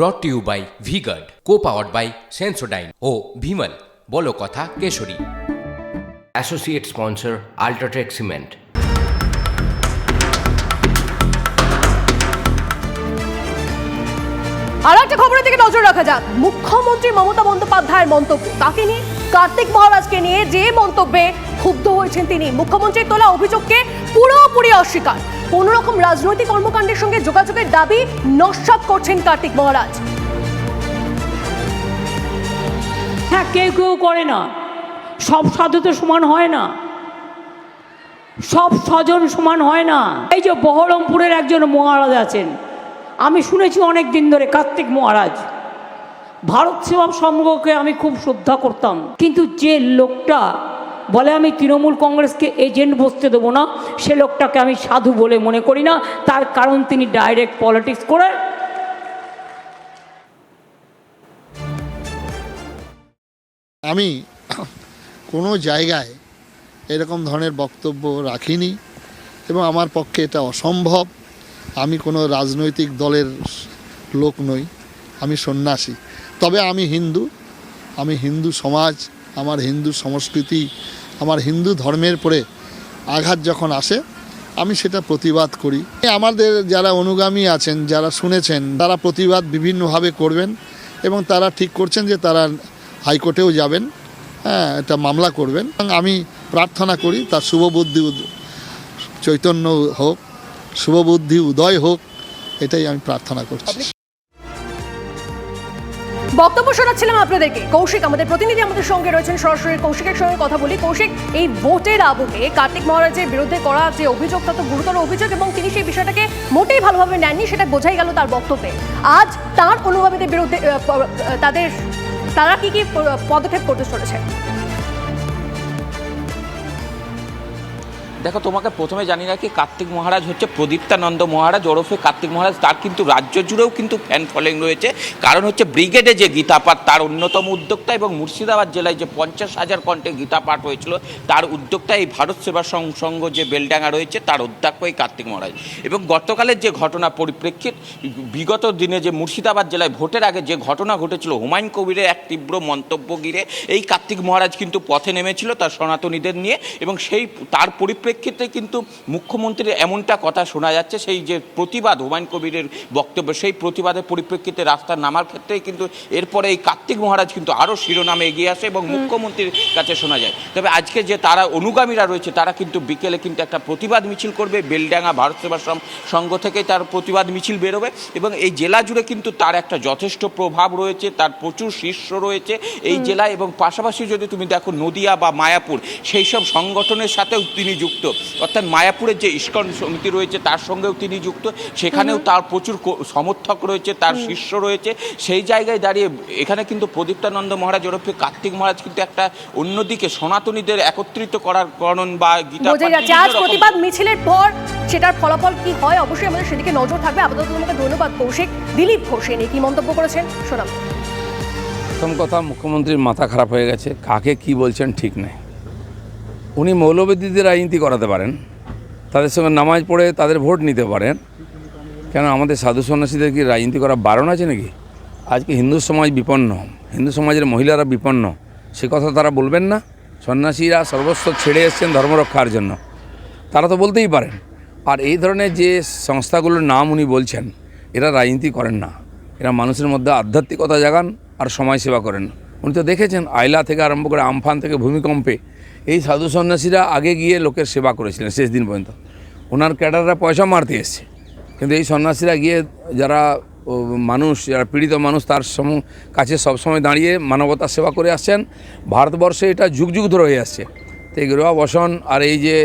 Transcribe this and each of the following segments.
Brought to you by V-Guard co powered by Sensodyne ও ভিমল বলো কথা Keshari. Associate sponsor UltraTech cement আর একটা খবরের দিকে নজর রাখা যাক। মুখ্যমন্ত্রী মমতা বন্দ্যোপাধ্যায়ের মন্তব্য। তাকে নিয়ে কার্তিক মহারাজকে নিয়ে যে মন্তব্যে ক্ষুব্ধ হয়েছেন তিনি। মুখ্যমন্ত্রীর তোলা অভিযোগকে পুরোপুরি অস্বীকার। কোন রকম রাজনৈতিক কর্মকাণ্ডের সঙ্গে যোগাযোগের দাবি নস্বাত করছেন কার্তিক মহারাজ। হ্যাঁ কেউ কেউ করে না। সব সাধু তো সমান হয় না। সব স্বজন সমান হয় না। এই যে বহরমপুরের একজন মহারাজ আছেন, আমি শুনেছি অনেক দিন ধরে কার্তিক মহারাজ। ভারত সেবা সংঘকে আমি খুব শ্রদ্ধা করতাম। কিন্তু যে লোকটা বলে আমি তৃণমূল কংগ্রেসকে এজেন্ট বসতে দেবো না, সে লোকটাকে আমি সাধু বলে মনে করি না, তার কারণ তিনি ডাইরেক্ট পলিটিক্স করে আমি কোনো জায়গায় এরকম ধরনের বক্তব্য রাখিনি এবং আমার পক্ষে এটা অসম্ভব। আমি কোনো রাজনৈতিক দলের লোক নই, আমি সন্ন্যাসী। তবে আমি হিন্দু আমি হিন্দু সমাজ আমার হিন্দু সংস্কৃতি, আমার হিন্দু ধর্মের পরে আঘাত যখন আসে, আমি সেটা প্রতিবাদ করি। আমাদের যারা অনুগামী আছেন, যারা শুনেছেন, তারা প্রতিবাদ বিভিন্নভাবে করবেন এবং তারা ঠিক করছেন যে তারা হাইকোর্টেও যাবেন হ্যাঁ এটা মামলা করবেন। আমি প্রার্থনা করি, তার শুভবুদ্ধি চৈতন্য হোক শুভবুদ্ধি উদয় হোক, এটাই আমি প্রার্থনা করছি। বক্তব্য শোনাচ্ছিলাম আপনাদেরকে। কৌশিক, আমাদের প্রতিনিধি আমাদের সঙ্গে রয়েছেন সরাসরি। কৌশিকের সঙ্গে কথা বলি। কৌশিক, এই ভোটের আবহে কার্তিক মহারাজের বিরুদ্ধে করা যে অভিযোগ, তা তো গুরুতর অভিযোগ এবং তিনি সেই বিষয়টাকে মোটেই ভালোভাবে নেননি, সেটা বোঝাই গেল তার বক্তব্যে। আজ তার অনুভাবীদের বিরুদ্ধে তাদের, তারা কি কি পদক্ষেপ করতে চলেছে? দেখো, তোমাকে প্রথমে জানি রাখি, কার্তিক মহারাজ হচ্ছে প্রদীপ্তানন্দ মহারাজ ওরফে কার্তিক মহারাজ, তার কিন্তু রাজ্য জুড়েও কিন্তু ফ্যান ফলোয়িং রয়েছে। কারণ হচ্ছে ব্রিগেডে যে গীতাপাঠ, তার অন্যতম উদ্যোক্তা এবং মুর্শিদাবাদ জেলায় যে পঞ্চাশ হাজার কণ্ঠে গীতাপাঠ হয়েছিল, তার উদ্যোক্তা এই ভারত সেবা সংঘ যে বেলডাঙ্গা রয়েছে, তার অধ্যক্ষ এই কার্তিক মহারাজ। এবং গতকালের যে ঘটনা পরিপ্রেক্ষিত, বিগত দিনে যে মুর্শিদাবাদ জেলায় ভোটের আগে যে ঘটনা ঘটেছিল, হুমায়ুন কবিরের এক তীব্র মন্তব্য ঘিরে এই কার্তিক মহারাজ কিন্তু পথে নেমেছিল তার সনাতনীদের নিয়ে এবং সেই, তার পরিপ্রেক্ষিতে কিন্তু মুখ্যমন্ত্রীর এমনটা কথা শোনা যাচ্ছে সেই যে প্রতিবাদ হুমায়ুন কবিরের বক্তব্য সেই প্রতিবাদের পরিপ্রেক্ষিতে রাস্তার নামার ক্ষেত্রে কিন্তু এরপরে এই কার্তিক মহারাজ কিন্তু আরও শিরোনামে এগিয়ে আসে এবং মুখ্যমন্ত্রীর কাছে শোনা যায়। তবে আজকে যে তারা অনুগামীরা রয়েছে তারা কিন্তু বিকেলে কিন্তু একটা প্রতিবাদ মিছিল করবে বেলডাঙ্গা ভারত সেবা সং- সংঘ থেকে তার প্রতিবাদ মিছিল বেরোবে এবং এই জেলা জুড়ে কিন্তু তার একটা যথেষ্ট প্রভাব রয়েছে তার প্রচুর শীর্ষ রয়েছে এই জেলায় এবং পাশাপাশি যদি তুমি দেখো নদিয়া বা মায়াপুর সেই সব সংগঠনের সাথেও তিনি যুক্ত অর্থাৎ মায়াপুরের যে ইস্কন সমিতি রয়েছে তার সঙ্গেও তিনি যুক্ত। সেখানেও তার প্রচুর সমর্থক রয়েছে তার শিষ্য রয়েছে। সেই জায়গায় দাঁড়িয়ে এখানে কিন্তু প্রদীপ্তানন্দ মহারাজ ওরফে কার্তিক মহারাজ কিন্তু একটা অন্যদিকে সনাতনীদের একত্রিত করার কারণ বা গীতা আজ প্রতিবাদ মিছিলের পর সেটার ফলাফল কি হয়? অবশ্যই আমাদের সেদিকে নজর থাকবে। আপাতত তোমাকে ধন্যবাদ কৌশিক দিলীপ ঘোষ এ নিয়ে কি মন্তব্য করেছেন? শোনাম প্রথম কথা মুখ্যমন্ত্রীর মাথা খারাপ হয়ে গেছে। কাকে কি বলছেন ঠিক নেই। উনি মৌলবাদীদের রাজনীতি করাতে পারেন, তাদের সঙ্গে নামাজ পড়ে তাদের ভোট নিতে পারেন। কেন আমাদের সাধু সন্ন্যাসীদের কি রাজনীতি করা বারণ আছে নাকি? আজকে হিন্দু সমাজ বিপন্ন? হিন্দু সমাজের মহিলারা বিপন্ন? সে কথা তারা বলবেন না? সন্ন্যাসীরা সর্বস্ব ছেড়ে এসছেন ধর্ম রক্ষার জন্য। তারা তো বলতেই পারেন। আর এই ধরনের যে সংস্থাগুলোর নাম উনি বলছেন, এরা রাজনীতি করেন না। এরা মানুষের মধ্যে আধ্যাত্মিকতা জাগান আর সমাজ সেবা করেন। উনি তো দেখেছেন আইলা থেকে আরম্ভ করে আমফান থেকে ভূমিকম্পে। এই সাধু সন্ন্যাসীরা আগে গিয়ে লোকের সেবা করেছিলেন শেষ দিন পর্যন্ত। ওনার ক্যাডাররা পয়সা মারতে এসছে। কিন্তু এই সন্ন্যাসীরা গিয়ে যারা মানুষ, যারা পীড়িত মানুষ, তার সম, কাছে সবসময় দাঁড়িয়ে মানবতার সেবা করে আসছেন। ভারতবর্ষে এটা যুগ যুগ ধরে হয়ে আসছে। তো এই গৃহ বসন আর এই যে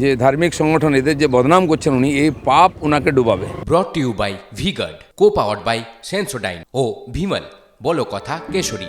যে ধার্মিক সংগঠন, এদের যে বদনাম করছেন উনি, এই পাপ ওনাকে ডুবাবে। Brought you by V-Guard co powered by Sensodyne ও ভিমল, বলো কথা Kesari.